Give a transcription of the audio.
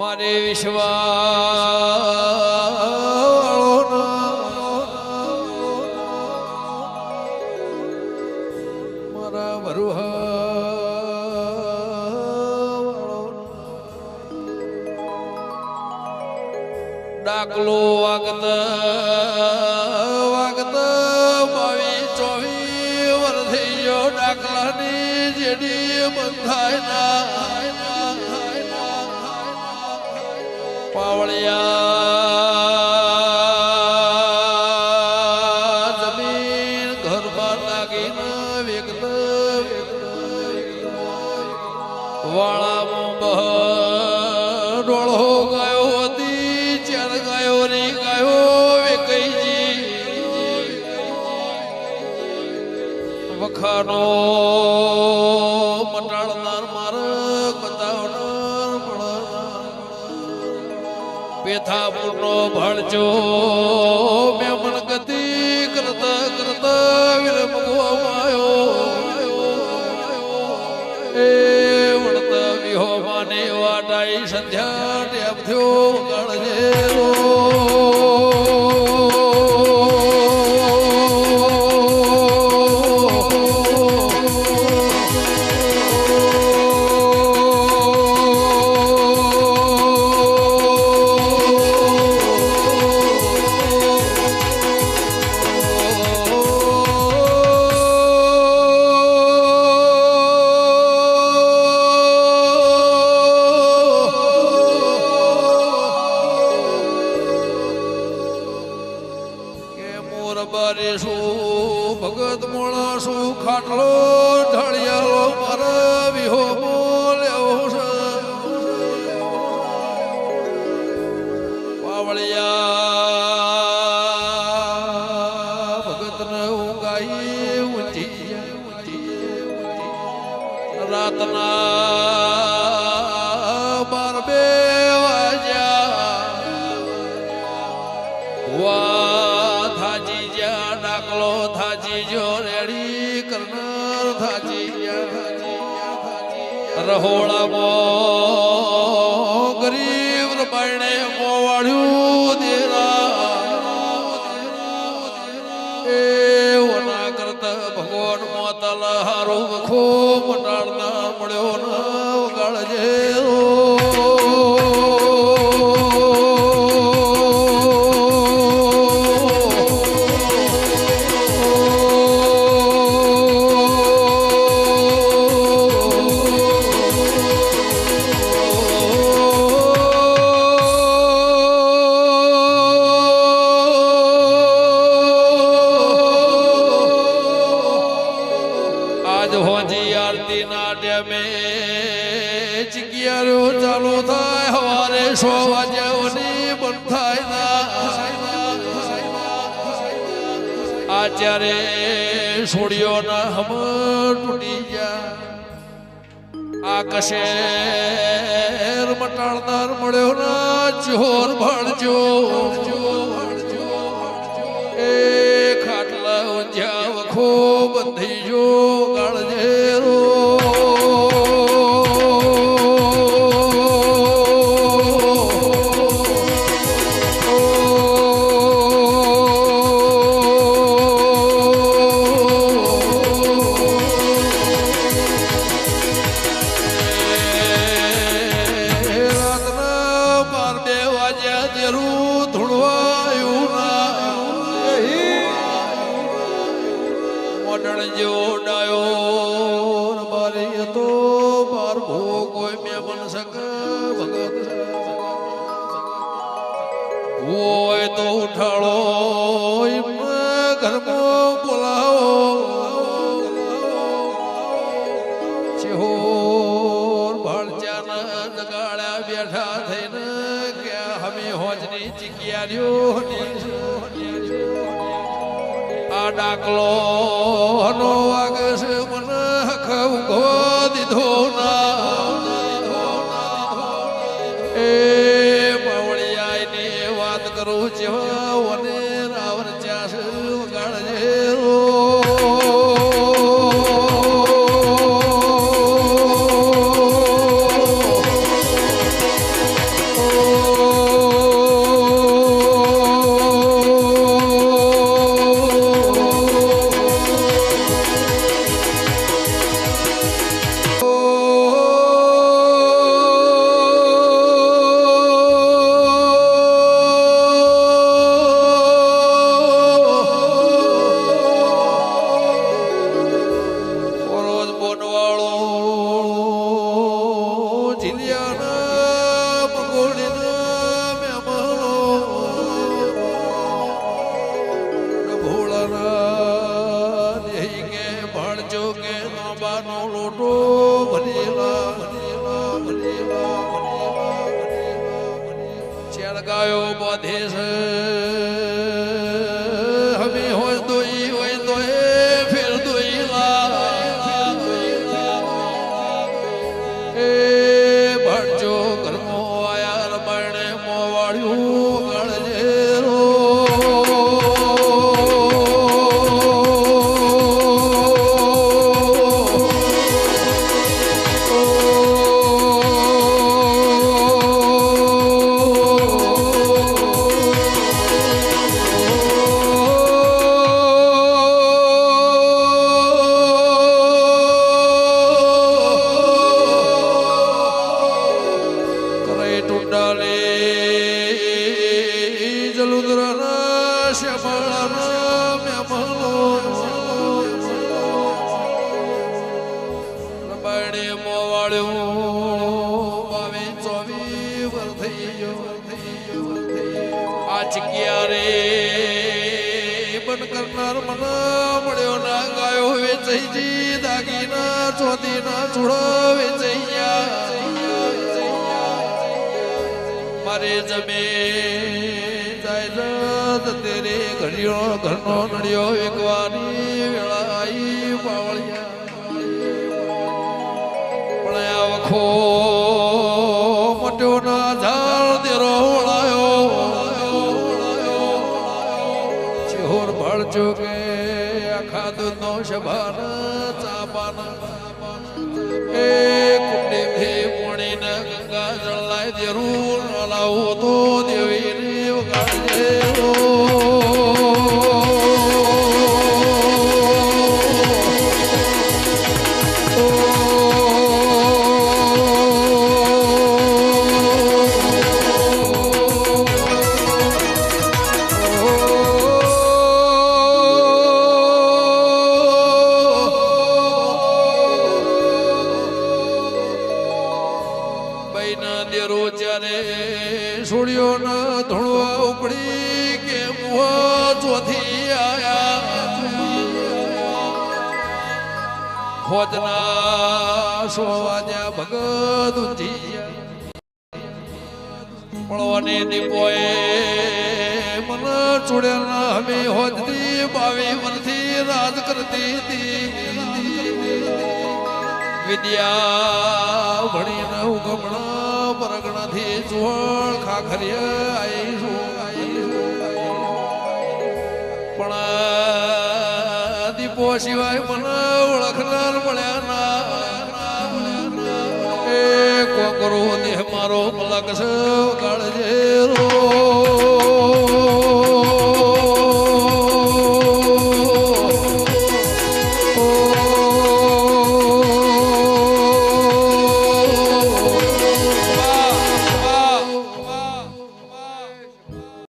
મારે વિશ્વા મારા વરુહ. ડાકલો વાગત. વખાનો મટાડનાર માર્ગ બતાવનાર પેથા પૂરનો ભણજો, મેમણ ગતિ કરતા કરતા વિલંબ ગોમાયો એ વણતા વિહો માને વાટાઈ સંધ્યા ટેપ થયો ગણજે રહોળામાં, ગરીબ રબાયણે મોવાડ્યું દેરા. એ ઓના કરતા ભગવાન મોતલ હારો વખો મટાડના મળ્યો ના. હોજી આરતી ના ચાલુ થાય, હવારે સો વાગ્યાઓની બંધ થાય ના. હમ તૂટી ગયા, આ કશે મટાડનાર મળ્યો ના ચોર ભણજો એ ખાટલા ઊંઝા વખો બંધી જો ગાળજે હોય તો ઉઠાડો ઘરમાં બોલાવો. ચિહોર ભાળચાના જગાડ્યા બેઠા થઈને કે હમે હોજની ચિકિયારીઓ આ ડાકલો નો વાગે મને one બાનો લોટો ભરેલા ચેડગાયો બાંધે છે. હમે હોય દોઈ હોય દોઈ ફેર દોઈલા એ ભણજો. જગ્યા રે બન કરનાર મન મળ્યો ના, ગાયો વેચાઈ જી, દાગીના ચોદીના છોડો વેચૈયા મારે જમે જાય તેરે ઘડિયો ઘરનો નડિયો એકવાની વેળા આવી પાવળિયા. પણ આ વખો આખા દૂધનો શબાન ચાપાન એ કુંડી ભી પોણીને ગંગા જળ લાય દેરું લાવો તો દેવી રે વગાડજે બૈના દેરો જ્યારે છોડ્યો ના ધણવા ઉપડી કે ચોથી આયા. ખોજના સો ભગત મળવાને દીપોએ મન ચૂડેલા હવે હોજતી બાવી મનથી રાજ કરતી હતી. વિદ્યા ભણીને ઉગમણા પરગણાથી જોળ ખાખરીએ આવીશું પણ દીપો સિવાય મને ઓળખનાર મળ્યા ના. એ કોકરો દેહ મારો મલક છે